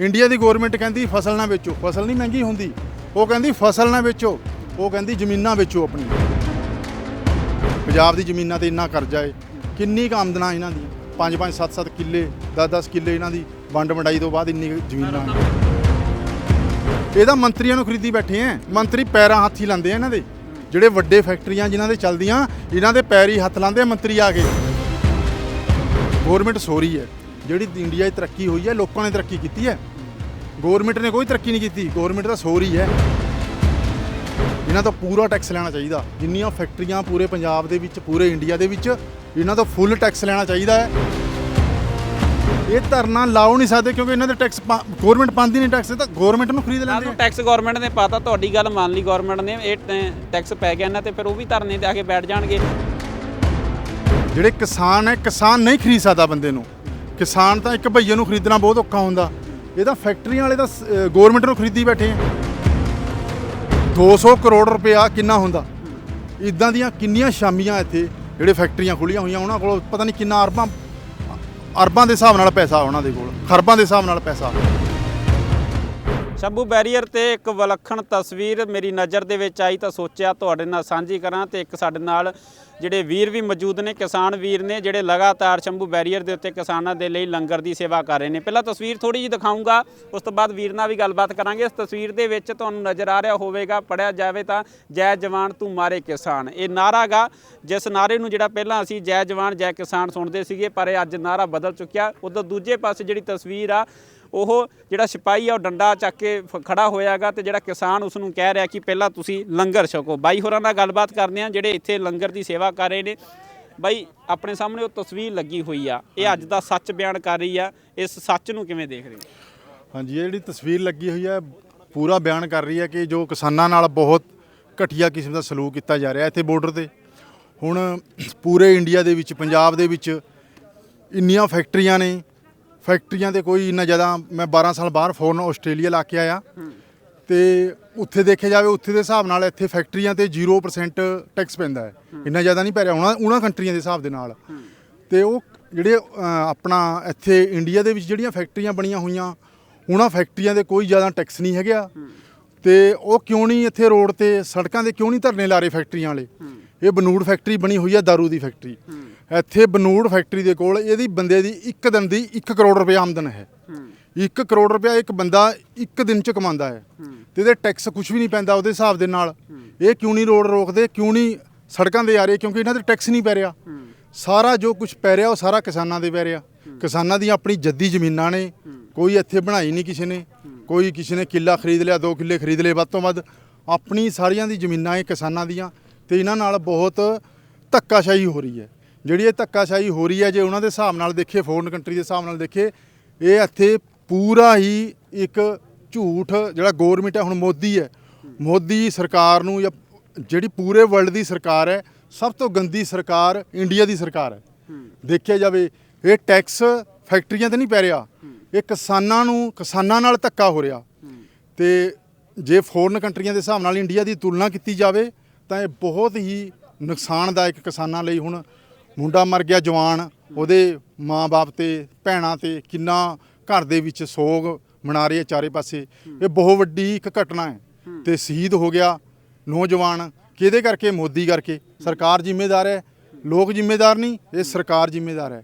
India ਦੀ government ਕਹਿੰਦੀ ਫਸਲ ਨਾ ਵੇਚੋ। ਫਸਲ ਨਹੀਂ ਮਹਿੰਗੀ ਹੁੰਦੀ। ਉਹ ਕਹਿੰਦੀ ਫਸਲ ਨਾ ਵੇਚੋ। ਉਹ ਕਹਿੰਦੀ ਜ਼ਮੀਨਾਂ ਵੇਚੋ ਆਪਣੀ। ਪੰਜਾਬ ਦੀ ਜ਼ਮੀਨਾਂ ਤੇ ਇੰਨਾ ਕਰਜ਼ਾ ਏ। ਕਿੰਨੀ ਕੁ ਆਮਦਨਾਂ ਇਹਨਾਂ ਦੀ? 5 5 7 7 ਕਿੱਲੇ 10 10 ਕਿੱਲੇ ਇਹਨਾਂ ਦੀ ਵੰਡ ਵੰਡਾਈ ਤੋਂ ਬਾਅਦ ਇੰਨੀ ਕੁ ਜ਼ਮੀਨਾਂ ਇਹਦਾ ਮੰਤਰੀਆਂ ਨੂੰ ਖਰੀਦੀ ਬੈਠੇ ਐ। ਮੰਤਰੀ ਪੈਰਾਂ ਹੱਥੀ ਲਾਉਂਦੇ ਆ ਇਹਨਾਂ ਦੇ। ਜਿਹੜੇ ਵੱਡੇ ਫੈਕਟਰੀਆਂ ਜਿਨ੍ਹਾਂ ਦੇ ਚੱਲਦੀਆਂ, ਇਹਨਾਂ ਦੇ ਪੈਰੀ ਹੱਥ ਲਾਉਂਦੇ ਮੰਤਰੀ ਆ ਕੇ। ਗਵਰਨਮੈਂਟ ਸੋਰੀ ਹੈ ਜਿਹੜੀ ਇੰਡੀਆ 'ਚ ਤਰੱਕੀ ਹੋਈ ਹੈ ਲੋਕਾਂ ਨੇ ਤਰੱਕੀ ਕੀਤੀ ਹੈ। ਗਵਰਨਮੈਂਟ ਨੇ ਕੋਈ ਤਰੱਕੀ ਨਹੀਂ ਕੀਤੀ। ਗਵਰਨਮੈਂਟ ਤਾਂ ਸੋਰੀ ਹੈ ਇਹਨਾਂ ਤੋਂ ਪੂਰਾ ਟੈਕਸ ਲੈਣਾ ਚਾਹੀਦਾ। ਜਿੰਨੀਆਂ ਫੈਕਟਰੀਆਂ ਪੂਰੇ ਪੰਜਾਬ ਦੇ ਵਿੱਚ ਪੂਰੇ ਇੰਡੀਆ ਦੇ ਵਿੱਚ ਇਹਨਾਂ ਤੋਂ ਫੁੱਲ ਟੈਕਸ ਲੈਣਾ ਚਾਹੀਦਾ ਹੈ। ਇਹ ਧਰਨਾ ਲਾਉ ਨਹੀਂ ਸਕਦੇ ਕਿਉਂਕਿ ਇਹਨਾਂ ਦੇ ਟੈਕਸ ਗਵਰਨਮੈਂਟ ਪਾਉਂਦੀ ਨਹੀਂ ਟੈਕਸ ਤਾਂ ਗਵਰਨਮੈਂਟ ਨੂੰ ਖਰੀਦ ਲੈਂਦੇ ਆ। ਟੈਕਸ ਗਵਰਨਮੈਂਟ ਨੇ ਪਾਤਾ ਤੁਹਾਡੀ ਗੱਲ ਮੰਨ ਲਈ ਗਵਰਨਮੈਂਟ ਨੇ। ਇਹ ਟੈਕਸ ਪੈ ਗਿਆ ਇਹਨਾਂ ਤੇ ਫਿਰ ਉਹ ਵੀ ਧਰਨੇ ਤੇ ਆ ਕੇ ਬੈਠ ਜਾਣਗੇ। ਜਿਹੜੇ ਕਿਸਾਨ ਹੈ ਕਿਸਾਨ ਨਹੀਂ ਖਰੀਦ ਸਕਦਾ ਬੰਦੇ ਨੂੰ। ਕਿਸਾਨ ਤਾਂ ਇੱਕ ਭਈਏ ਨੂੰ ਖਰੀਦਣਾ ਬਹੁਤ ਔਖਾ ਹੁੰਦਾ। ਇਹ ਤਾਂ ਫੈਕਟਰੀਆਂ ਵਾਲੇ ਤਾਂ ਗਵਰਨਮੈਂਟ ਨੂੰ ਖਰੀਦੀ ਬੈਠੇ ਆ। 200 ਕਰੋੜ ਰੁਪਇਆ ਕਿੰਨਾ ਹੁੰਦਾ? ਇਦਾਂ ਦੀਆਂ ਕਿੰਨੀਆਂ ਸ਼ਾਮੀਆਂ ਇੱਥੇ ਜਿਹੜੇ ਫੈਕਟਰੀਆਂ ਖੁੱਲੀਆਂ ਹੋਈਆਂ, ਉਹਨਾਂ ਕੋਲ ਪਤਾ ਨਹੀਂ ਕਿੰਨਾ ਅਰਬਾਂ ਅਰਬਾਂ ਦੇ ਹਿਸਾਬ ਨਾਲ ਪੈਸਾ ਉਹਨਾਂ ਦੇ ਕੋਲ, ਖਰਬਾਂ ਦੇ ਹਿਸਾਬ ਨਾਲ ਪੈਸਾ। ਸ਼ੰਭੂ ਬੈਰੀਅਰ ਤੇ ਇੱਕ ਵਿਲੱਖਣ ਤਸਵੀਰ ਮੇਰੀ ਨਜ਼ਰ ਦੇ ਵਿੱਚ ਆਈ ਤਾਂ ਸੋਚਿਆ ਤੁਹਾਡੇ ਨਾਲ ਸਾਂਝੀ ਕਰਾਂ ਤੇ ਇੱਕ ਸਾਡੇ ਨਾਲ ਜਿਹੜੇ ਵੀਰ ਵੀ ਮੌਜੂਦ ਨੇ, ਕਿਸਾਨ ਵੀਰ ਨੇ, ਜਿਹੜੇ ਲਗਾਤਾਰ ਸ਼ੰਭੂ ਬੈਰੀਅਰ ਦੇ ਉੱਤੇ ਕਿਸਾਨਾਂ ਦੇ ਲਈ ਲੰਗਰ ਦੀ ਸੇਵਾ ਕਰ ਰਹੇ ਨੇ। ਪਹਿਲਾਂ ਤਸਵੀਰ ਥੋੜੀ ਜਿਹੀ ਦਿਖਾਉਂਗਾ ਉਸ ਤੋਂ ਬਾਅਦ ਵੀਰ ਨਾਲ ਵੀ ਗੱਲਬਾਤ ਕਰਾਂਗੇ। ਇਸ ਤਸਵੀਰ ਦੇ ਵਿੱਚ ਤੁਹਾਨੂੰ ਨਜ਼ਰ ਆ ਰਿਹਾ ਹੋਵੇਗਾ ਪੜਿਆ ਜਾਵੇ ਤਾਂ ਜੈ ਜਵਾਨ ਤੂੰ ਮਾਰੇ ਕਿਸਾਨ। ਇਹ ਨਾਰਾ ਗਾ, ਜਿਸ ਨਾਰੇ ਨੂੰ ਜਿਹੜਾ ਪਹਿਲਾਂ ਅਸੀਂ ਜੈ ਜਵਾਨ, ਜੈ ਕਿਸਾਨ ਸੁਣਦੇ ਸੀਗੇ, ਪਰ ਇਹ ਅੱਜ ਨਾਰਾ ਬਦਲ ਚੁੱਕਿਆ। ਉਧਰ ਦੂਜੇ ਪਾਸੇ ਜਿਹੜੀ ਤਸਵੀਰ ਆ ਉਹ ਜਿਹੜਾ ਸਿਪਾਹੀ ਆ, ਉਹ ਡੰਡਾ ਚੱਕ ਕੇ ਫ- ਖੜਾ ਹੋਇਆਗਾ ਤੇ ਜਿਹੜਾ ਕਿਸਾਨ ਉਸ ਨੂੰ ਕਹਿ ਰਿਹਾ ਕਿ ਪਹਿਲਾਂ ਤੁਸੀਂ ਲੰਗਰ ਛਕੋ। ਬਾਈ ਹੋਰਾਂ ਨਾਲ ਗੱਲਬਾਤ ਕਰਦੇ ਆ, ਜਿਹੜੇ ਇੱਥੇ ਲੰਗਰ ਦੀ ਸੇਵਾ ਕਰ ਰਹੇ ਨੇ। ਬਾਈ, ਆਪਣੇ ਸਾਹਮਣੇ ਉਹ ਤਸਵੀਰ ਲੱਗੀ ਹੋਈ ਆ। ਇਹ ਅੱਜ ਦਾ ਸੱਚ ਬਿਆਨ ਕਰ ਰਹੀ ਆ। ਇਸ ਸੱਚ ਨੂੰ ਕਿਵੇਂ ਦੇਖ ਰਹੇ ਹਾਂਜੀ, ਇਹ ਜਿਹੜੀ ਤਸਵੀਰ ਲੱਗੀ ਹੋਈ ਹੈ ਪੂਰਾ ਬਿਆਨ ਕਰ ਰਹੀ ਹੈ ਕਿ ਜੋ ਕਿਸਾਨਾਂ ਨਾਲ ਬਹੁਤ ਘਟੀਆ ਕਿਸਮ ਦਾ ਸਲੂਕ ਕੀਤਾ ਜਾ ਰਿਹਾ ਇੱਥੇ ਬਾਰਡਰ ਤੇ। ਹੁਣ ਪੂਰੇ ਇੰਡੀਆ ਦੇ ਵਿੱਚ, ਪੰਜਾਬ ਦੇ ਵਿੱਚ ਇੰਨੀਆਂ ਫੈਕਟਰੀਆਂ ਨੇ ਫੈਕਟਰੀਆਂ ਤੇ ਕੋਈ ਇੰਨਾ ਜ਼ਿਆਦਾ ਮੈਂ 12 ਸਾਲ ਬਾਹਰ ਫੋਰਨ ਆਸਟ੍ਰੇਲੀਆ ਲਾ ਕੇ ਆਇਆ। ਤੇ ਉੱਥੇ ਦੇਖਿਆ ਜਾਵੇ ਉੱਥੇ ਦੇ ਹਿਸਾਬ ਨਾਲ ਇੱਥੇ ਫੈਕਟਰੀਆਂ ਤੇ 0% ਟੈਕਸ ਪੈਂਦਾ ਹੈ। ਇੰਨਾ ਜ਼ਿਆਦਾ ਨਹੀਂ ਪੈ ਰਿਹਾ ਉਹਨਾਂ ਉਹਨਾਂ ਕੰਟਰੀਆਂ ਦੇ ਹਿਸਾਬ ਦੇ ਨਾਲ। ਤੇ ਉਹ ਜਿਹੜੇ ਆਪਣਾ ਇੱਥੇ ਇੰਡੀਆ ਦੇ ਵਿੱਚ ਜਿਹੜੀਆਂ ਫੈਕਟਰੀਆਂ ਬਣੀਆਂ ਹੋਈਆਂ ਉਹਨਾਂ ਫੈਕਟਰੀਆਂ ਦੇ ਕੋਈ ਜ਼ਿਆਦਾ ਟੈਕਸ ਨਹੀਂ ਹੈਗਾ ਤੇ ਉਹ ਕਿਉਂ ਨਹੀਂ ਇੱਥੇ ਰੋਡ ਤੇ ਸੜਕਾਂ ਦੇ ਕਿਉਂ ਨਹੀਂ ਧਰਨੇ ਲਾ ਰਹੇ ਫੈਕਟਰੀਆਂ ਵਾਲੇ? ਇਹ ਬਨੂੜ ਫੈਕਟਰੀ ਬਣੀ ਹੋਈ ਹੈ ਦਾਰੂ ਦੀ ਫੈਕਟਰੀ। ਇੱਥੇ ਬਨੂੜ ਫੈਕਟਰੀ ਦੇ ਕੋਲ ਇਹਦੀ ਬੰਦੇ ਦੀ ਇੱਕ ਦਿਨ ਦੀ 1 ਕਰੋੜ ਰੁਪਏ ਆਮਦਨ ਹੈ। 1 ਕਰੋੜ ਰੁਪਇਆ ਇੱਕ ਬੰਦਾ ਇੱਕ ਦਿਨ ਚ ਕਮਾਉਂਦਾ ਹੈ। ਤੇ ਇਹਦੇ ਟੈਕਸ ਕੁਝ ਵੀ ਨਹੀਂ ਪੈਂਦਾ ਉਹਦੇ ਹਿਸਾਬ ਦੇ ਨਾਲ। ਇਹ ਕਿਉਂ ਨਹੀਂ ਰੋਡ ਰੋਕਦੇ ਕਿਉਂ ਨਹੀਂ ਸੜਕਾਂ ਦੇ ਆ ਰਹੇ ਕਿਉਂਕਿ ਇਹਨਾਂ ਤੇ ਟੈਕਸ ਨਹੀਂ ਪੈ ਰਿਹਾ। ਸਾਰਾ ਜੋ ਕੁਝ ਪੈ ਰਿਹਾ ਉਹ ਸਾਰਾ ਕਿਸਾਨਾਂ ਦੇ ਪੈ ਰਿਹਾ। ਕਿਸਾਨਾਂ ਦੀਆਂ ਆਪਣੀ ਜੱਦੀ ਜ਼ਮੀਨਾਂ ਨੇ। ਕੋਈ ਇੱਥੇ ਬਣਾਈ ਨਹੀਂ ਕਿਸੇ ਨੇ। ਕੋਈ ਕਿਸੇ ਨੇ ਕਿੱਲਾ ਖਰੀਦ ਲਿਆ ਦੋ ਕਿੱਲੇ ਖਰੀਦ ਲਏ ਵੱਧ ਤੋਂ ਵੱਧ ਆਪਣੀ ਸਾਰੀਆਂ ਦੀ ਜ਼ਮੀਨਾਂ ਇਹ ਕਿਸਾਨਾਂ ਦੀਆਂ। ਤੇ ਇਹਨਾਂ ਨਾਲ ਬਹੁਤ ਧੱਕਾਸ਼ਾਹੀ ਹੋ ਰਹੀ ਹੈ। ਜਿਹੜੀ ਇਹ ਧੱਕਾਸ਼ਾਹੀ ਹੋ ਰਹੀ ਹੈ, ਜੇ ਉਹਨਾਂ ਦੇ ਹਿਸਾਬ ਨਾਲ ਦੇਖੇ ਫੋਰਨ ਕੰਟਰੀ ਦੇ ਹਿਸਾਬ ਨਾਲ ਦੇਖੇ ਇਹ ਇੱਥੇ ਪੂਰਾ ਹੀ ਇੱਕ ਝੂਠ ਜਿਹੜਾ ਗਵਰਨਮੈਂਟ ਹੈ, ਹੁਣ ਮੋਦੀ ਹੈ। ਮੋਦੀ ਸਰਕਾਰ ਨੂੰ ਜਾਂ ਜਿਹੜੀ ਪੂਰੇ ਵਰਲਡ ਦੀ ਸਰਕਾਰ ਹੈ, ਸਭ ਤੋਂ ਗੰਦੀ ਸਰਕਾਰ ਇੰਡੀਆ ਦੀ ਸਰਕਾਰ ਹੈ। ਦੇਖਿਆ ਜਾਵੇ, ਇਹ ਟੈਕਸ ਫੈਕਟਰੀਆਂ ਤੇ ਨਹੀਂ ਪੈ ਰਿਹਾ। ਇਹ ਕਿਸਾਨਾਂ ਨੂੰ, ਕਿਸਾਨਾਂ ਨਾਲ ਧੱਕਾ ਹੋ ਰਿਹਾ। ਤੇ ਜੇ ਫੋਰਨ ਕੰਟਰੀਆਂ ਦੇ ਹਿਸਾਬ ਨਾਲ ਇੰਡੀਆ ਦੀ ਤੁਲਨਾ ਕੀਤੀ ਜਾਵੇ, ਤਾਂ ਇਹ ਬਹੁਤ ਹੀ ਨੁਕਸਾਨਦਾਇਕ ਕਿਸਾਨਾਂ ਲਈ ਹੁਣ ਮੁੰਡਾ ਮਰ ਗਿਆ ਜਵਾਨ, ਉਹਦੇ ਮਾਂ-ਬਾਪ ਤੇ, ਭੈਣਾਂ ਤੇ ਕਿੰਨਾ ਘਰ ਦੇ ਵਿੱਚ ਸੋਗ ਮਨਾ ਰਹੇ ਆ ਚਾਰੇ ਪਾਸੇ। ਇਹ ਬਹੁਤ ਵੱਡੀ ਇੱਕ ਘਟਨਾ ਹੈ। ਤੇ ਸ਼ਹੀਦ ਹੋ ਗਿਆ ਨੌਜਵਾਨ, ਕਿਹਦੇ ਕਰਕੇ? ਮੋਦੀ ਕਰਕੇ। ਸਰਕਾਰ ਜ਼ਿੰਮੇਦਾਰ ਹੈ, ਲੋਕ ਜ਼ਿੰਮੇਦਾਰ ਨਹੀਂ, ਇਹ ਸਰਕਾਰ ਜ਼ਿੰਮੇਦਾਰ ਹੈ।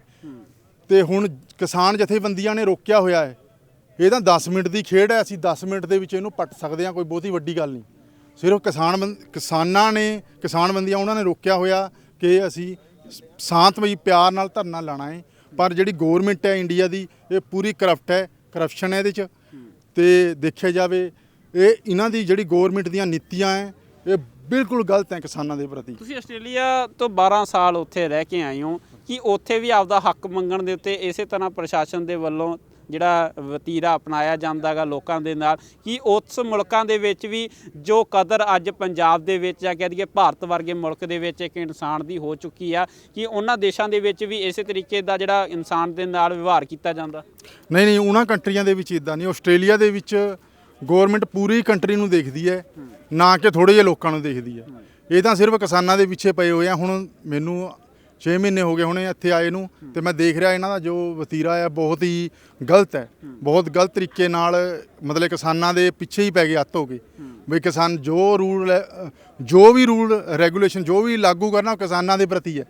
ਤੇ ਹੁਣ ਕਿਸਾਨ ਜਥੇਬੰਦੀਆਂ ਨੇ ਰੋਕਿਆ ਹੋਇਆ ਹੈ। ਇਹ ਤਾਂ 10 ਮਿੰਟ ਦੀ ਖੇਡ ਹੈ, ਅਸੀਂ 10 ਮਿੰਟ ਦੇ ਵਿੱਚ ਇਹਨੂੰ ਪੱਟ ਸਕਦੇ ਹਾਂ, ਕੋਈ ਬਹੁਤੀ ਵੱਡੀ ਗੱਲ ਨਹੀਂ। ਸਿਰਫ ਕਿਸਾਨ ਬੰਦ- ਕਿਸਾਨਾਂ ਨੇ, ਕਿਸਾਨ ਬੰਦੀਆਂ, ਉਹਨਾਂ ਨੇ ਰੋਕਿਆ ਹੋਇਆ ਕਿ ਅਸੀਂ ਸ਼ਾਂਤਮਈ ਪਿਆਰ ਨਾਲ ਧਰਨਾ ਲਾਣਾ ਹੈ। ਪਰ ਜਿਹੜੀ ਗਵਰਨਮੈਂਟ ਹੈ ਇੰਡੀਆ ਦੀ, ਇਹ ਪੂਰੀ ਕਰਪਟ ਹੈ ਕਰਪਸ਼ਨ ਹੈ ਇਹਦੇ 'ਚ। ਤੇ ਦੇਖਿਆ ਜਾਵੇ, ਇਹ ਇਹਨਾਂ ਦੀ ਜਿਹੜੀ ਗਵਰਨਮੈਂਟ ਦੀਆਂ ਨੀਤੀਆਂ ਹੈ, ਇਹ ਬਿਲਕੁਲ ਗਲਤ ਹੈ ਕਿਸਾਨਾਂ ਦੇ ਪ੍ਰਤੀ। ਤੁਸੀਂ ਆਸਟ੍ਰੇਲੀਆ ਤੋਂ 12 ਸਾਲ ਉੱਥੇ ਰਹਿ ਕੇ ਆਏ ਹੋ, ਕਿ ਉੱਥੇ ਵੀ ਆਪਦਾ ਹੱਕ ਮੰਗਣ ਦੇ ਉੱਤੇ ਇਸੇ ਤਰ੍ਹਾਂ ਪ੍ਰਸ਼ਾਸਨ ਦੇ ਵੱਲੋਂ ਜਿਹੜਾ ਵਤੀਰਾ ਅਪਣਾਇਆ ਜਾਂਦਾਗਾ ਲੋਕਾਂ ਦੇ ਨਾਲ ਕਿ ਉਸ ਮੁਲਕਾਂ ਦੇ ਵਿੱਚ ਵੀ ਜੋ ਕਦਰ ਅੱਜ ਪੰਜਾਬ ਦੇ ਵਿੱਚ ਜਾਂ ਕਹਿ ਦਈਏ ਭਾਰਤ ਵਰਗੇ ਮੁਲਕ ਦੇ ਵਿੱਚ ਇੱਕ ਇਨਸਾਨ ਦੀ ਹੋ ਚੁੱਕੀ ਆ ਕਿ ਉਹਨਾਂ ਦੇਸ਼ਾਂ ਦੇ ਵਿੱਚ ਵੀ ਇਸੇ ਤਰੀਕੇ ਦਾ ਜਿਹੜਾ ਇਨਸਾਨ ਦੇ ਨਾਲ ਵਿਵਹਾਰ ਕੀਤਾ ਜਾਂਦਾ? ਨਹੀਂ ਨਹੀਂ ਉਹਨਾਂ ਕੰਟਰੀਆਂ ਦੇ ਵਿੱਚ ਇਦਾਂ ਨਹੀਂ ਆਸਟ੍ਰੇਲੀਆ ਦੇ ਵਿੱਚ ਗਵਰਨਮੈਂਟ ਪੂਰੀ ਕੰਟਰੀ ਨੂੰ ਦੇਖਦੀ ਹੈ ਨਾ ਕਿ ਥੋੜੇ ਜਿਹੇ ਲੋਕਾਂ ਨੂੰ ਦੇਖਦੀ ਹੈ। ਇਹ ਤਾਂ ਸਿਰਫ ਕਿਸਾਨਾਂ ਦੇ ਪਿੱਛੇ ਪਏ ਹੋਏ ਆ ਹੁਣ ਮੈਨੂੰ 6 ਮਹੀਨੇ ਹੋ ਗਏ ਹੁਣੇ ਇੱਥੇ ਆਏ ਨੂੰ ਤੇ ਮੈਂ ਦੇਖ ਰਿਹਾ ਇਹਨਾਂ ਦਾ ਜੋ ਵਤੀਰਾ ਹੈ ਬਹੁਤ ਹੀ ਗਲਤ ਹੈ। ਬਹੁਤ ਗਲਤ ਤਰੀਕੇ ਨਾਲ ਮਤਲਬ ਕਿਸਾਨਾਂ ਦੇ ਪਿੱਛੇ ਹੀ ਪੈ ਗਏ, ਹੱਥ ਹੋ ਗਏ। ਵੀ ਕਿਸਾਨ ਜੋ ਰੂਲ ਜੋ ਵੀ ਰੂਲ, ਰੈਗੂਲੇਸ਼ਨ ਜੋ ਵੀ ਲਾਗੂ ਕਰਨਾ ਉਹ ਕਿਸਾਨਾਂ ਦੇ ਪ੍ਰਤੀ ਹੈ।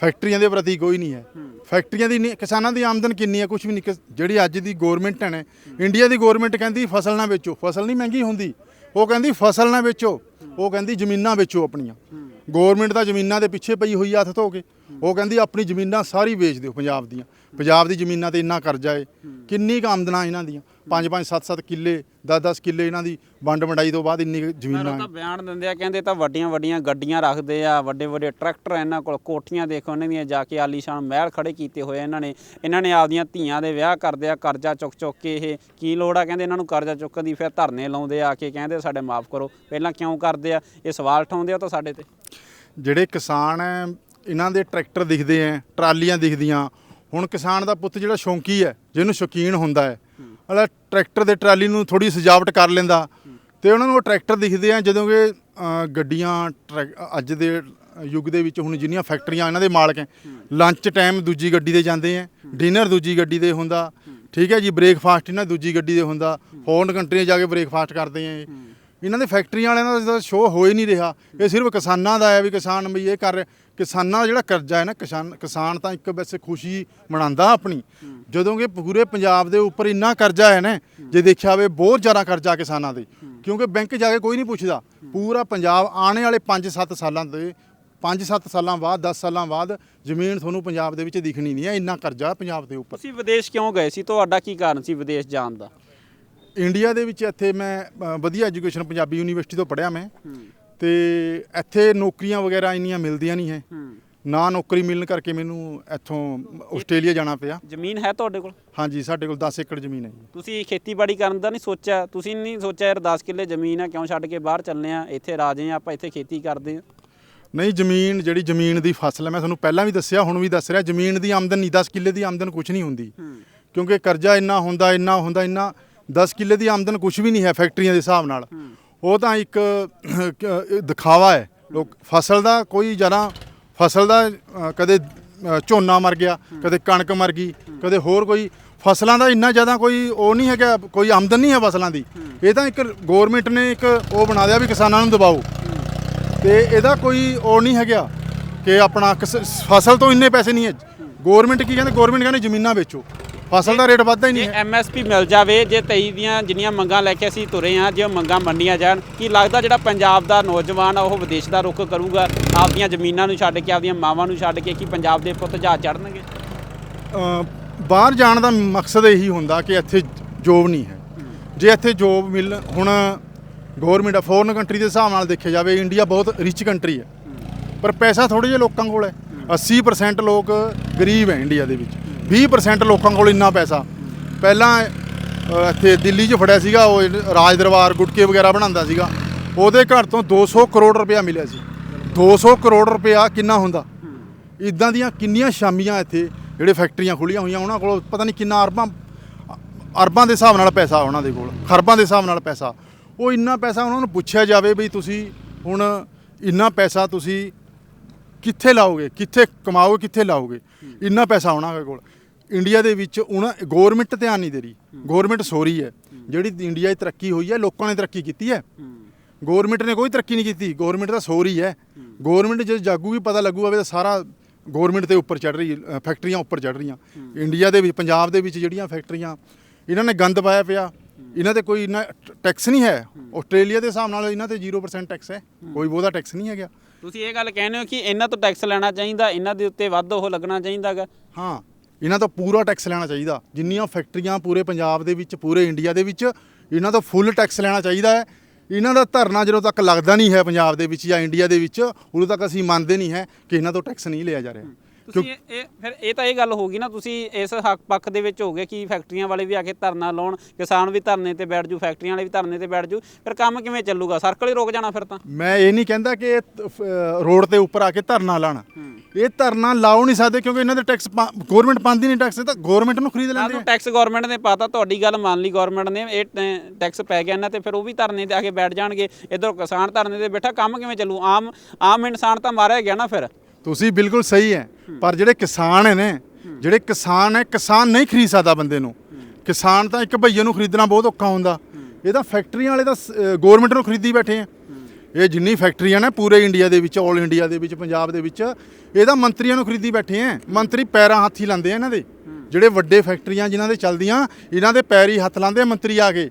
ਫੈਕਟਰੀਆਂ ਦੇ ਪ੍ਰਤੀ ਕੋਈ ਨਹੀਂ ਹੈ। ਫੈਕਟਰੀਆਂ ਦੀ ਨਹੀਂ- ਕਿਸਾਨਾਂ ਦੀ ਆਮਦਨ ਕਿੰਨੀ ਹੈ? ਕੁਝ ਵੀ ਨਹੀਂ ਕਿਸ- ਜਿਹੜੀ ਅੱਜ ਦੀ ਗਵਰਨਮੈਂਟ ਹੈ ਇੰਡੀਆ ਦੀ ਗਵਰਨਮੈਂਟ ਕਹਿੰਦੀ ਫਸਲ ਨਾ ਵੇਚੋ। ਫਸਲ ਨਹੀਂ ਮਹਿੰਗੀ ਹੁੰਦੀ। ਉਹ ਕਹਿੰਦੀ ਫਸਲ ਨਾ ਵੇਚੋ। ਉਹ ਕਹਿੰਦੀ ਜ਼ਮੀਨਾਂ ਵੇਚੋ ਆਪਣੀਆਂ। ਗਵਰਨਮੈਂਟ ਤਾਂ ਜ਼ਮੀਨਾਂ ਦੇ ਪਿੱਛੇ ਪਈ ਹੋਈ ਹੱਥ ਧੋ ਕੇ। ਉਹ ਕਹਿੰਦੀ ਆਪਣੀ ਜ਼ਮੀਨਾਂ ਸਾਰੀ ਵੇਚ ਦਿਓ ਪੰਜਾਬ ਦੀਆਂ। ਪੰਜਾਬ ਦੀ ਜ਼ਮੀਨਾਂ ਤੇ ਇੰਨਾ ਕਰਜ਼ਾ ਏ। ਕਿੰਨੀ ਕੁ ਆਮਦਨਾਂ ਇਹਨਾਂ ਦੀਆਂ? 5-5 7-7 ਕਿੱਲੇ 10-10 ਕਿੱਲੇ ਇਹਨਾਂ ਦੀ ਵੰਡ ਵੰਡਾਈ ਤੋਂ ਬਾਅਦ ਇੰਨੀ ਜ਼ਮੀਨਾਂ ਤਾਂ ਬਿਆਨ ਦਿੰਦੇ ਆ ਕਹਿੰਦੇ ਤਾਂ ਵੱਡੀਆਂ ਵੱਡੀਆਂ ਗੱਡੀਆਂ ਰੱਖਦੇ ਆ ਵੱਡੇ ਵੱਡੇ ਟਰੈਕਟਰ ਇਹਨਾਂ ਕੋਲ ਕੋਠੀਆਂ ਦੇਖੋ ਇਹਨਾਂ ਦੀਆਂ ਜਾ ਕੇ ਆਲੀਸ਼ਾਨ ਮਹਿਲ ਖੜੇ ਕੀਤੇ ਹੋਏ ਇਹਨਾਂ ਨੇ। ਇਹਨਾਂ ਨੇ ਆਪਦੀਆਂ ਧੀਆਂ ਦੇ ਵਿਆਹ ਕਰਦੇ ਆ ਕਰਜ਼ਾ ਚੁੱਕ ਚੁੱਕ ਕੇ ਇਹ ਕੀ ਲੋੜ ਆ? ਕਹਿੰਦੇ ਇਹਨਾਂ ਨੂੰ ਕਰਜ਼ਾ ਚੁੱਕਣ ਦੀ ਫਿਰ ਧਰਨੇ ਲਾਉਂਦੇ ਆ ਕੇ ਕਹਿੰਦੇ ਸਾਡੇ ਮਾਫ ਕਰੋ। ਪਹਿਲਾਂ ਕਿਉਂ ਕਰਦੇ ਆ? ਇਹ ਸਵਾਲ ਉਠਾਉਂਦੇ ਆ ਤਾਂ ਸਾਡੇ ਤੇ। ਜਿਹੜੇ ਕਿਸਾਨ ਹੈ ਇਹਨਾਂ ਦੇ ਟਰੈਕਟਰ ਦਿਖਦੇ ਐ, ਟਰਾਲੀਆਂ ਦਿਖਦੀਆਂ। ਹੁਣ ਕਿਸਾਨ ਦਾ ਪੁੱਤ ਜਿਹੜਾ ਸ਼ੌਂਕੀ ਹੈ ਜਿਹਨੂੰ ਸ਼ੌਕੀਨ ਹੁੰਦਾ ਹੈ ਅਲਾ ਟਰੈਕਟਰ ਦੇ ਟਰਾਲੀ ਨੂੰ ਥੋੜੀ ਸਜਾਵਟ ਕਰ ਲੈਂਦਾ। ਤੇ ਉਹਨਾਂ ਨੂੰ ਉਹ ਟਰੈਕਟਰ ਦਿਖਦੇ ਆ ਜਦੋਂ ਕਿ ਗੱਡੀਆਂ ਟਰੈਕ- ਅੱਜ ਦੇ ਯੁੱਗ ਦੇ ਵਿੱਚ ਹੁਣ ਜਿੰਨੀਆਂ ਫੈਕਟਰੀਆਂ ਇਹਨਾਂ ਦੇ ਮਾਲਕ ਹੈ ਲੰਚ ਟਾਈਮ ਦੂਜੀ ਗੱਡੀ ਦੇ ਜਾਂਦੇ ਆ ਡਿਨਰ ਦੂਜੀ ਗੱਡੀ ਦੇ ਹੁੰਦਾ। ਠੀਕ ਹੈ ਜੀ, ਬ੍ਰੇਕਫਾਸਟ ਇਹਨਾਂ ਦੂਜੀ ਗੱਡੀ ਦੇ ਹੁੰਦਾ। ਫੋਰਨ ਕੰਟਰੀਆਂ ਜਾ ਕੇ ਬ੍ਰੇਕਫਾਸਟ ਕਰਦੇ ਆ ਇਹ ਇਹਨਾਂ ਦੇ ਫੈਕਟਰੀਆਂ ਵਾਲਿਆਂ ਦਾ ਸ਼ੋਅ ਹੋ ਹੀ ਨਹੀਂ ਰਿਹਾ, ਇਹ ਸਿਰਫ ਕਿਸਾਨਾਂ ਦਾ ਹੈ ਵੀ ਕਿਸਾਨ ਵੀ ਇਹ ਕਰ ਕਿਸਾਨਾਂ ਦਾ ਜਿਹੜਾ ਕਰਜ਼ਾ ਹੈ ਨਾ, ਕਿਸਾਨ ਕਿਸਾਨ ਤਾਂ ਇੱਕ ਵੈਸੇ ਖੁਸ਼ੀ ਮਨਾਉਂਦਾ ਆਪਣੀ। ਜਦੋਂ ਕਿ ਪੂਰੇ ਪੰਜਾਬ ਦੇ ਉੱਪਰ ਇੰਨਾ ਕਰਜ਼ਾ ਹੈ ਨਾ, ਜੇ ਦੇਖਿਆ ਹੋਵੇ ਬਹੁਤ ਜ਼ਿਆਦਾ ਕਰਜ਼ਾ ਕਿਸਾਨਾਂ ਦੇ। ਕਿਉਂਕਿ ਬੈਂਕ ਜਾ ਕੇ ਕੋਈ ਨਹੀਂ ਪੁੱਛਦਾ। ਪੂਰਾ ਪੰਜਾਬ ਆਉਣੇ ਵਾਲੇ 5-7 ਸਾਲਾਂ ਦੇ 5-7 ਸਾਲਾਂ ਬਾਅਦ 10 ਸਾਲਾਂ ਬਾਅਦ ਜ਼ਮੀਨ ਤੁਹਾਨੂੰ ਪੰਜਾਬ ਦੇ ਵਿੱਚ ਦਿਖਣੀ ਨਹੀਂ ਹੈ। ਇੰਨਾ ਕਰਜ਼ਾ ਪੰਜਾਬ ਦੇ ਉੱਪਰ। ਤੁਸੀਂ ਵਿਦੇਸ਼ ਕਿਉਂ ਗਏ ਸੀ? ਤੁਹਾਡਾ ਕੀ ਕਾਰਨ ਸੀ ਵਿਦੇਸ਼ ਜਾਣ ਦਾ? ਇੰਡੀਆ ਦੇ ਵਿੱਚ ਇੱਥੇ ਮੈਂ ਅ, ਵਧੀਆ ਐਜੂਕੇਸ਼ਨ ਪੰਜਾਬੀ ਯੂਨੀਵਰਸਿਟੀ ਤੋਂ ਪੜ੍ਹਿਆ ਮੈਂ। ਤੇ ਇੱਥੇ ਨੌਕਰੀਆਂ ਵਗੈਰਾ ਇੰਨੀਆਂ ਮਿਲਦੀਆਂ ਨਹੀਂ ਹੈ। ਨਾ ਨੌਕਰੀ ਮਿਲਣ ਕਰਕੇ ਮੈਨੂੰ ਇੱਥੋਂ ਆਸਟ੍ਰੇਲੀਆ ਜਾਣਾ ਪਿਆ। ਜ਼ਮੀਨ ਹੈ ਤੁਹਾਡੇ ਕੋਲ? ਹਾਂਜੀ ਸਾਡੇ ਕੋਲ 10 ਏਕੜ ਜ਼ਮੀਨ ਹੈ ਜੀ। ਤੁਸੀਂ ਖੇਤੀਬਾੜੀ ਕਰਨ ਦਾ ਨਹੀਂ ਸੋਚਿਆ? ਤੁਸੀਂ ਨਹੀਂ ਸੋਚਿਆ ਯਾਰ 10 ਕਿੱਲੇ ਜ਼ਮੀਨ ਆ ਕਿਉਂ ਛੱਡ ਕੇ ਬਾਹਰ ਚੱਲਨੇ ਆ? ਇੱਥੇ ਰਾਜੇ ਆ ਆਪਾਂ ਇੱਥੇ ਖੇਤੀ ਕਰਦੇ ਆ। ਨਹੀਂ ਜ਼ਮੀਨ ਜਿਹੜੀ ਜ਼ਮੀਨ ਦੀ ਫਸਲ ਹੈ ਮੈਂ ਤੁਹਾਨੂੰ ਪਹਿਲਾਂ ਵੀ ਦੱਸਿਆ ਹੁਣ ਵੀ ਦੱਸ ਰਿਹਾ ਜ਼ਮੀਨ ਦੀ ਆਮਦਨ ਨਹੀਂ 10 ਕਿੱਲੇ ਦੀ ਆਮਦਨ ਕੁਝ ਨਹੀਂ ਹੁੰਦੀ। ਕਿਉਂਕਿ ਕਰਜ਼ਾ ਇੰਨਾ ਹੁੰਦਾ ਇੰਨਾ ਹੁੰਦਾ ਇੰਨਾ 10 ਕਿੱਲੇ ਦੀ ਆਮਦਨ ਕੁਝ ਵੀ ਨਹੀਂ ਹੈ ਫੈਕਟਰੀਆਂ ਦੇ ਹਿਸਾਬ ਨਾਲ। ਉਹ ਤਾਂ ਇੱਕ ਦਿਖਾਵਾ ਹੈ। ਲੋਕ ਫਸਲ ਦਾ ਕੋਈ ਜ਼ਿਆਦਾ ਫਸਲ ਦਾ ਕਦੇ ਝੋਨਾ ਮਰ ਗਿਆ, ਕਦੇ ਕਣਕ ਮਰ ਗਈ, ਕਦੇ ਹੋਰ ਕੋਈ ਫਸਲਾਂ ਦਾ ਇੰਨਾ ਜ਼ਿਆਦਾ ਕੋਈ ਉਹ ਨਹੀਂ ਹੈਗਾ, ਕੋਈ ਆਮਦਨ ਨਹੀਂ ਹੈ ਫਸਲਾਂ ਦੀ। ਇਹ ਤਾਂ ਇੱਕ ਗਵਰਨਮੈਂਟ ਨੇ ਇੱਕ ਉਹ ਬਣਾ ਦਿਆ ਵੀ ਕਿਸਾਨਾਂ ਨੂੰ ਦਬਾਓ। ਤੇ ਇਹਦਾ ਕੋਈ ਉਹ ਨਹੀਂ ਹੈਗਾ ਕਿ ਆਪਣਾ ਕਿਸ- ਫਸਲ ਤੋਂ ਇੰਨੇ ਪੈਸੇ ਨਹੀਂ ਹੈ। ਗਵਰਨਮੈਂਟ ਕੀ ਕਹਿੰਦੇ? ਗਵਰਨਮੈਂਟ ਕਹਿੰਦੇ ਜ਼ਮੀਨਾਂ ਵੇਚੋ। ਫਸਲ ਦਾ ਰੇਟ ਵੱਧਦਾ ਹੀ ਜੇ ਨਹੀਂ ਹੈ ਐਮਐਸਪੀ ਮਿਲ ਜਾਵੇ ਜੇ 23 ਦੀਆਂ ਜਿੰਨੀਆਂ ਮੰਗਾਂ ਲੈ ਕੇ ਅਸੀਂ ਤੁਰੇ ਆ ਜੇ ਉਹ ਮੰਗਾਂ ਮੰਨੀਆਂ ਜਾਣ ਕੀ ਲੱਗਦਾ ਜਿਹੜਾ ਪੰਜਾਬ ਦਾ ਨੌਜਵਾਨ ਆ ਉਹ ਵਿਦੇਸ਼ ਦਾ ਰੁਖ ਕਰੂਗਾ? ਆਪਦੀਆਂ ਜ਼ਮੀਨਾਂ ਨੂੰ ਛੱਡ ਕੇ ਆਪਦੀਆਂ ਮਾਵਾਂ ਨੂੰ ਛੱਡ ਕੇ ਕੀ ਪੰਜਾਬ ਦੇ ਪੁੱਤ ਜਹਾਜ਼ ਚੜਨਗੇ ਬਾਹਰ ਜਾਣ ਦਾ ਮਕਸਦ ਇਹੀ ਹੁੰਦਾ ਕਿ ਇੱਥੇ ਜੋਬ ਨਹੀਂ ਹੈ। ਜੇ ਇੱਥੇ ਜੋਬ ਮਿਲ ਹੁਣ ਗਵਰਨਮੈਂਟ ਫੋਰਨ ਕੰਟਰੀ ਦੇ ਹਿਸਾਬ ਨਾਲ ਦੇਖਿਆ ਜਾਵੇ ਇੰਡੀਆ ਬਹੁਤ ਰਿਚ ਕੰਟਰੀ ਹੈ ਪਰ ਪੈਸਾ ਥੋੜੇ ਜਿਹੇ ਲੋਕਾਂ ਕੋਲ ਹੈ। 80% ਲੋਕ ਗਰੀਬ ਹੈ ਇੰਡੀਆ ਦੇ ਵਿੱਚ। 20% ਲੋਕਾਂ ਕੋਲ ਇੰਨਾ ਪੈਸਾ। ਪਹਿਲਾਂ ਇੱਥੇ ਦਿੱਲੀ 'ਚ ਫੜਿਆ ਸੀਗਾ, ਉਹ ਰਾਜ ਦਰਬਾਰ ਗੁਟਕੇ ਵਗੈਰਾ ਬਣਾਉਂਦਾ ਸੀਗਾ। ਉਹਦੇ ਘਰ ਤੋਂ 200 ਕਰੋੜ ਰੁਪਇਆ ਮਿਲਿਆ ਸੀ। 200 ਕਰੋੜ ਰੁਪਇਆ ਕਿੰਨਾ ਹੁੰਦਾ? ਇਦਾਂ ਦੀਆਂ ਕਿੰਨੀਆਂ ਸ਼ਾਮੀਆਂ ਇੱਥੇ ਜਿਹੜੇ ਫੈਕਟਰੀਆਂ ਖੁੱਲੀਆਂ ਹੋਈਆਂ, ਉਹਨਾਂ ਕੋਲ ਪਤਾ ਨਹੀਂ ਕਿੰਨਾ ਅਰਬਾਂ ਅਰਬਾਂ ਦੇ ਹਿਸਾਬ ਨਾਲ ਪੈਸਾ ਉਹਨਾਂ ਦੇ ਕੋਲ, ਖਰਬਾਂ ਦੇ ਹਿਸਾਬ ਨਾਲ ਪੈਸਾ। ਉਹ ਇੰਨਾ ਪੈਸਾ ਉਹਨਾਂ ਨੂੰ ਪੁੱਛਿਆ ਜਾਵੇ ਵੀ ਤੁਸੀਂ ਹੁਣ ਇੰਨਾ ਪੈਸਾ ਤੁਸੀਂ ਕਿੱਥੇ ਲਾਓਗੇ? ਕਿੱਥੇ ਕਮਾਓਗੇ? ਕਿੱਥੇ ਲਾਓਗੇ? ਇੰਨਾ ਪੈਸਾ ਉਹਨਾਂ ਦੇ ਕੋਲ। ਇੰਡੀਆ ਦੇ ਵਿੱਚ ਉਹਨਾਂ ਗਵਰਨਮੈਂਟ ਧਿਆਨ ਨਹੀਂ ਦੇ ਰਹੀ। ਗਵਰਨਮੈਂਟ ਸੋਰੀ ਹੈ। ਜਿਹੜੀ ਇੰਡੀਆ 'ਚ ਤਰੱਕੀ ਹੋਈ ਹੈ ਲੋਕਾਂ ਨੇ ਤਰੱਕੀ ਕੀਤੀ ਹੈ। ਗਵਰਨਮੈਂਟ ਨੇ ਕੋਈ ਤਰੱਕੀ ਨਹੀਂ ਕੀਤੀ। ਗਵਰਨਮੈਂਟ ਤਾਂ ਸੋ ਰਹੀ ਹੈ। ਗਵਰਨਮੈਂਟ ਜੇ ਜਾਗੂਗੀ ਪਤਾ ਲੱਗੂਗਾ ਵੀ ਤਾਂ ਸਾਰਾ ਗਵਰਨਮੈਂਟ ਦੇ ਉੱਪਰ ਚੜ ਰਹੀ ਫੈਕਟਰੀਆਂ ਉੱਪਰ ਚੜ ਰਹੀਆਂ। ਇੰਡੀਆ ਦੇ ਵਿੱਚ ਪੰਜਾਬ ਦੇ ਵਿੱਚ ਜਿਹੜੀਆਂ ਫੈਕਟਰੀਆਂ ਇਹਨਾਂ ਨੇ ਗੰਦ ਪਾਇਆ ਪਿਆ। ਇਹਨਾਂ ਤੇ ਕੋਈ ਇੰਨਾ ਟੈਕਸ ਨਹੀਂ ਹੈ। ਆਸਟ੍ਰੇਲੀਆ ਦੇ ਹਿਸਾਬ ਨਾਲ ਇਹਨਾਂ ਤੇ 0% ਟੈਕਸ ਹੈ। ਕੋਈ ਬਹੁਤਾ ਟੈਕਸ ਨਹੀਂ ਹੈਗਾ। ਤੁਸੀਂ ਇਹ ਗੱਲ ਕਹਿੰਦੇ ਹੋ ਕਿ ਇਹਨਾਂ ਤੋਂ ਟੈਕਸ ਲੈਣਾ ਚਾਹੀਦਾ, ਇਹਨਾਂ ਦੇ ਉੱਤੇ ਵੱਧ ਉਹ ਲੱਗਣਾ ਚਾਹੀਦਾਗਾ ਹਾਂ, ਇਹਨਾਂ ਤੋਂ ਪੂਰਾ ਟੈਕਸ ਲੈਣਾ ਚਾਹੀਦਾ। ਜਿੰਨੀਆਂ ਫੈਕਟਰੀਆਂ ਪੂਰੇ ਪੰਜਾਬ ਦੇ ਵਿੱਚ, ਪੂਰੇ ਇੰਡੀਆ ਦੇ ਵਿੱਚ, ਇਹਨਾਂ ਤੋਂ ਫੁੱਲ ਟੈਕਸ ਲੈਣਾ ਚਾਹੀਦਾ ਹੈ। ਇਹਨਾਂ ਦਾ ਧਰਨਾ ਜਦੋਂ ਤੱਕ ਲੱਗਦਾ ਨਹੀਂ ਹੈ ਪੰਜਾਬ ਦੇ ਵਿੱਚ ਜਾਂ ਇੰਡੀਆ ਦੇ ਵਿੱਚ, ਉਦੋਂ ਤੱਕ ਅਸੀਂ ਮੰਨਦੇ ਨਹੀਂ ਹੈ ਕਿ ਇਹਨਾਂ ਤੋਂ ਟੈਕਸ ਨਹੀਂ ਲਿਆ ਜਾ ਰਿਹਾ। ਤੁਸੀਂ ਇਹ- ਇਹ ਫਿਰ ਇਹ ਤਾਂ ਇਹ ਗੱਲ ਹੋ ਗਈ ਨਾ ਤੁਸੀਂ ਇਸ ਹੱਕ ਪੱਖ ਦੇ ਵਿੱਚ ਹੋਗੇ ਕਿ ਫੈਕਟਰੀਆਂ ਵਾਲੇ ਵੀ ਆ ਕੇ ਧਰਨਾ ਲਾਉਣ ਕਿਸਾਨ ਵੀ ਧਰਨੇ ਤੇ ਬੈਠ ਜੂ ਫੈਕਟਰੀਆਂ ਵਾਲੇ ਵੀ ਧਰਨੇ ਤੇ ਬੈਠ ਜੂ ਫਿਰ ਕੰਮ ਕਿਵੇਂ ਚੱਲੂਗਾ? ਸਰਕਲ ਹੀ ਰੁਕ ਜਾਣਾ ਫਿਰ ਤਾਂ। ਮੈਂ ਇਹ ਨਹੀਂ ਕਹਿੰਦਾ ਕਿ ਇਹ ਤ- ਫ- ਰੋਡ ਤੇ ਉੱਪਰ ਆ ਕੇ ਧਰਨਾ ਲਾਣਾ ਇਹ ਧਰਨਾ ਲਾਉ ਨਹੀਂ ਸਕਦੇ ਕਿਉਂਕਿ ਇਹਨਾਂ ਦੇ ਟੈਕਸ ਗਵਰਨਮੈਂਟ ਪਾਉਂਦੀ ਨਹੀਂ ਟੈਕਸ ਤਾਂ ਗਵਰਨਮੈਂਟ ਨੂੰ ਖਰੀਦ ਲੈਂਦੇ ਆ। ਟੈਕਸ ਗਵਰਨਮੈਂਟ ਨੇ ਪਾਤਾ ਤੁਹਾਡੀ ਗੱਲ ਮੰਨ ਲਈ ਗਵਰਨਮੈਂਟ ਨੇ ਇਹ ਟ- ਟੈਕਸ ਪੈ ਗਿਆ ਇਹਨਾਂ ਤੇ ਫਿਰ ਉਹ ਵੀ ਧਰਨੇ ਤੇ ਆ ਕੇ ਬੈਠ ਜਾਣਗੇ। ਇਧਰ ਕਿਸਾਨ ਧਰਨੇ ਤੇ ਬੈਠਾ ਕੰਮ ਕਿਵੇਂ ਚੱਲੂ? ਆਮ ਆਮ ਇਨਸਾਨ ਤਾਂ ਮਾਰਿਆ ਗਿਆ ਨਾ ਫਿਰ। ਤੁਸੀਂ ਬਿਲਕੁਲ ਸਹੀ ਹੈ। ਪਰ ਜਿਹੜੇ ਕਿਸਾਨ ਹੈ ਨੇ, ਜਿਹੜੇ ਕਿਸਾਨ ਹੈ ਕਿਸਾਨ ਨਹੀਂ ਖਰੀਦ ਸਕਦਾ ਬੰਦੇ ਨੂੰ। ਕਿਸਾਨ ਤਾਂ ਇੱਕ ਭਈਏ ਨੂੰ ਖਰੀਦਣਾ ਬਹੁਤ ਔਖਾ ਹੁੰਦਾ। ਇਹ ਤਾਂ ਫੈਕਟਰੀਆਂ ਵਾਲੇ ਤਾਂ ਗਵਰਨਮੈਂਟ ਨੂੰ ਖਰੀਦੀ ਬੈਠੇ ਆ। ਇਹ ਜਿੰਨੀ ਫੈਕਟਰੀਆਂ ਨੇ ਪੂਰੇ ਇੰਡੀਆ ਦੇ ਵਿੱਚ 올 ਇੰਡੀਆ ਦੇ ਵਿੱਚ, ਪੰਜਾਬ ਦੇ ਵਿੱਚ ਇਹਦਾ ਮੰਤਰੀਆਂ ਨੂੰ ਖਰੀਦੀ ਬੈਠੇ ਆ। ਮੰਤਰੀ ਪੈਰਾਂ ਹੱਥ ਹੀ ਲਾਉਂਦੇ ਆ ਇਹਨਾਂ ਦੇ। ਜਿਹੜੇ ਵੱਡੇ ਫੈਕਟਰੀਆਂ ਜਿਨ੍ਹਾਂ ਦੇ ਚੱਲਦੀਆਂ, ਇਹਨਾਂ ਦੇ ਪੈਰ ਹੀ ਹੱਥ ਲਾਉਂਦੇ ਮੰਤਰੀ ਆ ਕੇ।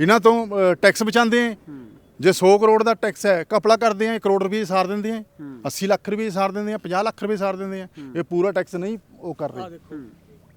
ਇਹਨਾਂ ਤੋਂ ਟੈਕਸ ਬਚਾਉਂਦੇ ਆ। ਜੇ 100 ਕਰੋੜ ਦਾ ਟੈਕਸ ਹੈ ਕਪੜਾ ਕਰਦੇ ਆ 1 ਕਰੋੜ ਰੁਪਏ ਸਾਰ ਦਿੰਦੇ ਆ। 80 ਲੱਖ ਰੁਪਏ ਸਾਰ ਦਿੰਦੇ ਆ 50 ਲੱਖ ਰੁਪਏ ਸਾਰ ਦਿੰਦੇ ਆ। ਇਹ ਪੂਰਾ ਟੈਕਸ ਨਹੀਂ ਉਹ ਕਰ ਰਹੇ।